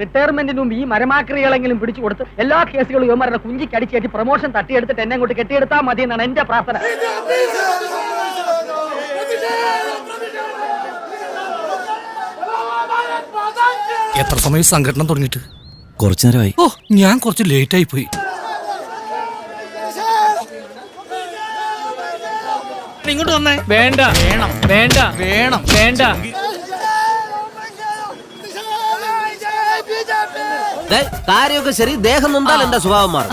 റിട്ടയർമെന്റിന് മുമ്പ് ഈ മരമാക്രികളെങ്കിലും പിടിച്ചു കൊടുത്ത് എല്ലാ കേസുകളും യുവമാരുടെ കുഞ്ചിക്ക് അടിച്ചേറ്റി പ്രൊമോഷൻ തട്ടിയെടുത്തിട്ട് എന്നെ അങ്ങോട്ട് കെട്ടിയെടുത്താൽ മതി എന്നാണ് എന്റെ പ്രാർത്ഥന. എത്ര സമയം സംഘടന തുടങ്ങിയിട്ട്? കുറച്ചു നേരമായി. ഓ ഞാൻ കുറച്ച് ലേറ്റ് ആയി പോയി. ഇങ്ങോട്ട് വന്നേ. വേണ്ട. വേണം. വേണ്ട. വേണം. വേണ്ട. കാര്യമൊക്കെ ശരി. ദേഹം നൊന്താൽ എന്റെ സ്വഭാവം മാറും.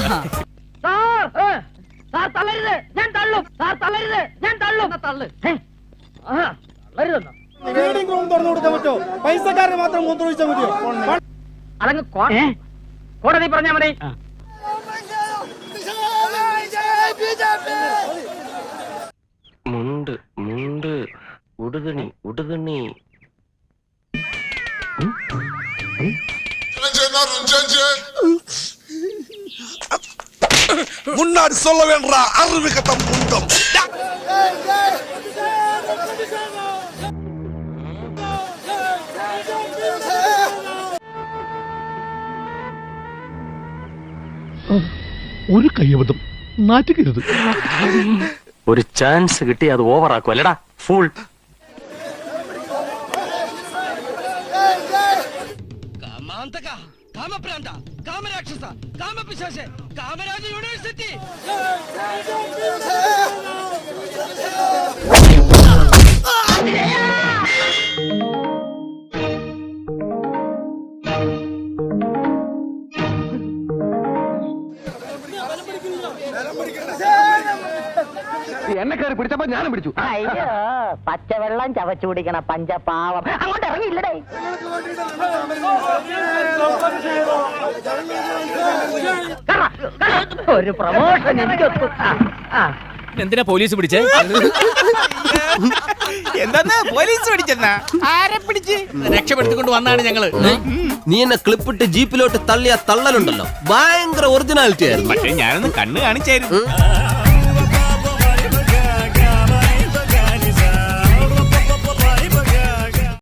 സാർ തള്ളരുത്. ഞാൻ തള്ളും. സാർ തള്ളരുത്. ഞാൻ തള്ളും. തള്ളു ആ, തള്ളരുതെന്നോ? ഫീഡിംഗ് റൂം തുറന്നു കൊടുക്കാൻ പറ്റുമോ പൈസക്കാരന് മാത്രം മൂത്രമൊഴിച്ചാൽ മതിയോ? അതങ്ങ് കോടതി പറഞ്ഞാ മതി. മുണ്ട് മുണ്ട് ഉടുതുണി ഉടുതുണി. முன்னாடி சொல்ல வேண்டா அறிவு கட்டம் குண்டம் ഒരു കയ്യബദ്ധം നാറ്റുകരുത് ഒരു ചാൻസ് കിട്ടി അത് ഓവർ ആക്കും അല്ലടാ ഫുൾ എന്നെ കയറി പിടിച്ചപ്പോ ഞാനും പിടിച്ചു. അയ്യോ പച്ചവെള്ളം ചവച്ചു കുടിക്കണ പഞ്ചപാവം. അങ്ങോട്ട് ഇറങ്ങിയില്ലടേ. കറ. ഒരു പ്രമോഷൻ എനിക്ക്. എന്തിനാ പോലീസ് പിടിച്ചേ? എന്താ പോലീസ് പിടിച്ചെന്നാ? ആരെ പിടിച്ച്? രക്ഷപ്പെടുത്തിക്കൊണ്ട് വന്നാണ് ഞങ്ങൾ. നീ എന്നെ ക്ലിപ്പിട്ട് ജീപ്പിലോട്ട് തള്ളിയ തള്ളലുണ്ടല്ലോ. ഭയങ്കര ഒറിജിനാലിറ്റി ആയിരുന്നു. പക്ഷെ ഞാനൊന്ന് കണ്ണ് കാണിച്ചായിരുന്നു.